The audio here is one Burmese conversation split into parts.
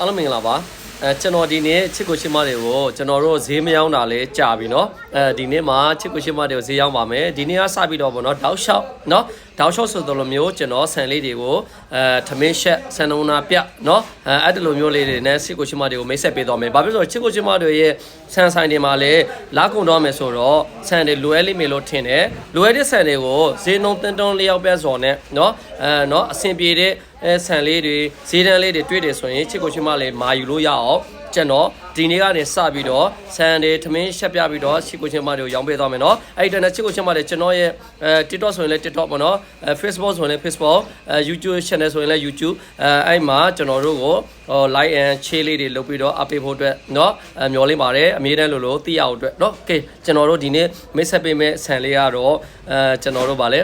အားလုံးမင်္ဂလာပါအဲကျွန်တော်ဒီနေ့ချစ်ကိုရှင်းမတွေကိုကျွန်တော်တို့ဈေးမရောက်တာလဲကြာပြီเนาะအဲဒီနေ့မှာချစ်ကိုရှင်းမတွေကိုဈေးရောက်ပါမယ်ဒီနေ့ကစပြီးတော့ဗောနော်တောက်လျှောက်เนาะ တောက်လျှောက်ဆိုတဲ့လိုမျိုးကျွန်တော်ဆန်လေးတွေကိုအဲထမင်းရှက်ဆန်နုံနာပြเนาะအဲအဲ့ဒီလိုမျိုးလေးတွေနဲ့ချစ်ကိုရှင်းမတွေကိုမိတ်ဆက်ပေးတော့မယ်ဘာဖြစ်လို့လဲဆိုတော့ချစ်ကိုရှင်းမတွေရဲ့ဆန်ဆိုင်တွေမှာလဲလာကုန်တော့မယ်ဆိုတော့ဆန်တွေလွယ်လိမ့်မယ်လို့ထင်တယ်လွယ်တဲ့ဆန်တွေကိုဈေးနှုန်းတင်းတွန်းလျောက်ပဲစော်နဲ့เนาะအဲเนาะအဆင်ပြေတဲ့အဲဆန်လေးတွေဈေးတန်းလေးတွေတွေ့တယ်ဆိုရင်ချစ်ကိုရှင်းမလေးမာယူလို့ရအောင် ကျွန်တော်ဒီနေ့ကနေစပြီးတော့ဆန်တွေထမင်းရှက်ပြပြီးတော့ချစ်ကိုချင်းမတွေကိုရောင်းပေးသွားမယ်เนาะအဲ့ဒီတန်းချစ်ကိုချင်းမတွေကျွန်တော်ရဲ့အဲ TikTok ဆိုရင်လည်း TikTok ပေါ့เนาะအဲ Facebook ဆိုရင်လည်း Facebook အဲ YouTube channel ဆိုရင်လည်း YouTube အဲအဲ့မှာကျွန်တော်တို့ကိုဟို like and share လေးတွေလုပ်ပြီးတော့ update ဖို့အတွက်เนาะအဲမျှော်လင့်ပါတယ်အမြဲတမ်းလို့လို့သိရအောင်အတွက်เนาะ Okay ကျွန်တော်တို့ဒီနေ့မိတ်ဆက်ပေးမယ့်ဆန်လေးကတော့အဲကျွန်တော်တို့ဗာလဲ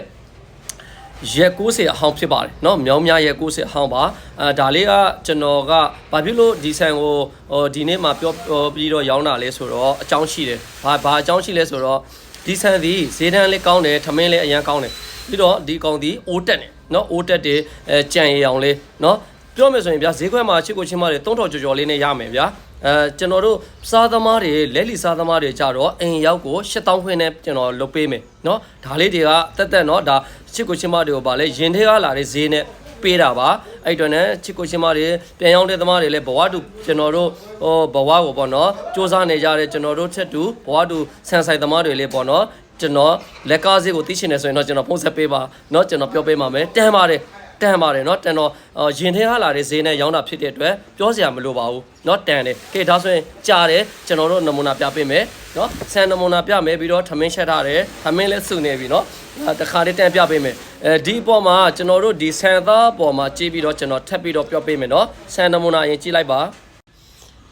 ရက်90အဟောင်းဖြစ်ပါတယ်เนาะမြောင်းများရက်90အဟောင်းပါအဲဒါလေးကကျွန်တော်ကဘာဖြစ်လို့ဒီဆန်ကိုဟိုဒီနေ့မှာပြောပြောပြီးတော့ရောင်းတာလဲဆိုတော့အကြောင်းရှိတယ်ဘာဘာအကြောင်းရှိလဲဆိုတော့ဒီဆန်သည်ဈေးတန်းလေးကောင်းတယ်ထမင်းလေးအရန်ကောင်းတယ်ပြီးတော့ဒီကောင်သည်အိုးတက်တယ်เนาะအိုးတက်တယ်အဲကြံရည်အောင်လေးเนาะပြောမယ်ဆိုရင်ဗျာဈေးခွက်မှာချစ်ကိုချင်းမတွေ3000ကျော်ကျော်လေးနဲ့ရမယ်ဗျာ အဲကျွန်တော်တို့စားသမားတွေလက်လီစားသမားတွေကြတော့အိမ်ရောက်ကို8000ခွင်းနဲ့ကျွန်တော်လုပ်ပေးမယ်เนาะဒါလေးတွေကတက်တက်เนาะဒါချစ်ကိုချင်းမတွေကိုဗာလဲရင်ထဲကလာတဲ့ဈေးနဲ့ပေးတာပါအဲ့တော့နဲ့ချစ်ကိုချင်းမတွေပြန်ရောက်တဲ့သမားတွေလည်းဘဝတူကျွန်တော်တို့ဟိုဘဝကိုပေါ့နော်စူးစမ်းနေကြတဲ့ကျွန်တော်တို့ထက်တူဘဝတူဆန်ဆိုင်သမားတွေလည်းပေါ့နော်ကျွန်တော်လက်ကားစေးကိုသိချင်တယ်ဆိုရင်တော့ကျွန်တော်ဖုန်းဆက်ပေးပါเนาะကျွန်တော်ပြောပေးပါမယ်တန်ပါတယ် တန်ပါတယ်เนาะတန်တော့ရင်ထဲကလာတဲ့ဈေးနဲ့ရောင်းတာဖြစ်တဲ့အတွက်ပြောစရာမလိုပါဘူးเนาะတန်တယ်ကဲဒါဆိုရင်ကြားတယ်ကျွန်တော်တို့နမူနာပြပေးမယ်เนาะဆန်နမူနာပြမယ်ပြီးတော့ထမင်းချက်ထားတယ်ထမင်းလည်းစုနေပြီเนาะတခါလေးတန်ပြပေးမယ်အဲဒီအပေါ်မှာကျွန်တော်တို့ဒီဆန်သားပေါ်မှာကြည့်ပြီးတော့ကျွန်တော်ထပ်ပြီးတော့ပြောပေးမယ်เนาะဆန်နမူနာရင်ကြည့်လိုက်ပါ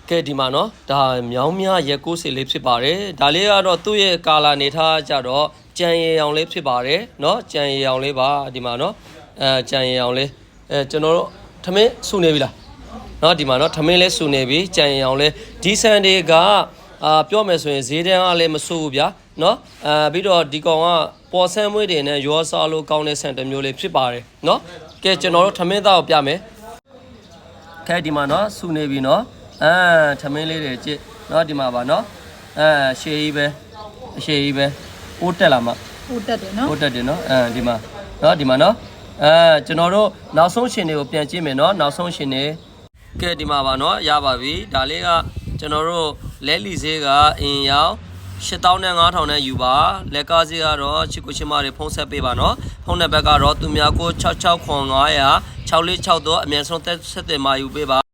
ကဲဒီမှာเนาะဒါမြောင်းများရက်ကိုးစီလေးဖြစ်ပါတယ်ဒါလေးကတော့သူ့ရဲ့ကာလာနေထားကြတော့ကြံရည်အောင်လေးဖြစ်ပါတယ်เนาะကြံရည်အောင်လေးပါဒီမှာเนาะ အဲကြံရည်အောင်လေးအဲကျွန်တော်တို့ထမင်းစုနေပြီလားเนาะဒီမှာเนาะထမင်းလေးစုနေပြီကြံရည်အောင်လေးဒီဆန်တွေကအာပြောမယ်ဆိုရင်ဈေးတန်းအားလည်းမဆိုးဘူးဗျာเนาะအဲပြီးတော့ဒီကောင်ကပေါ်ဆန်းမွေးတွေနဲ့ရောစားလို့ကောင်းတဲ့ဆန်တစ်မျိုးလေးဖြစ်ပါတယ်เนาะကဲကျွန်တော်တို့ထမင်းသားကိုပြမယ် ခဲဒီမှာနော်စုနေပြီနော်အာထမင်းလေးတွေကြည့်နော်ဒီမှာပါနော်အာရှေးကြီးပဲအရှေးကြီးပဲပိုးတက်လာမှာ ဟုတ်တက်တယ်နော် ပိုးတက်တယ်နော်အာဒီမှာနော်ဒီမှာနော် အာကျွန်တော်တို့နောက်ဆုံးရှင်တွေကိုပြန်ကြည့်မယ်နော်နောက်ဆုံးရှင်တွေကဲဒီမှာပါနော်ရပါပြီဒါလေးကကျွန်တော်တို့လဲလီဈေးကအင်ရောက်8000နဲ့9000နဲ့ယူပါလက်ကားဈေးကတော့ချစ်ကိုချစ်မတွေဖုံးဆက်ပေးပါနော်ဖုံးတဲ့ဘက်ကတော့သူများကို66ခွန်900 646တော့အမြန်ဆုံးသက်ဆက်တယ်မှာယူပေးပါ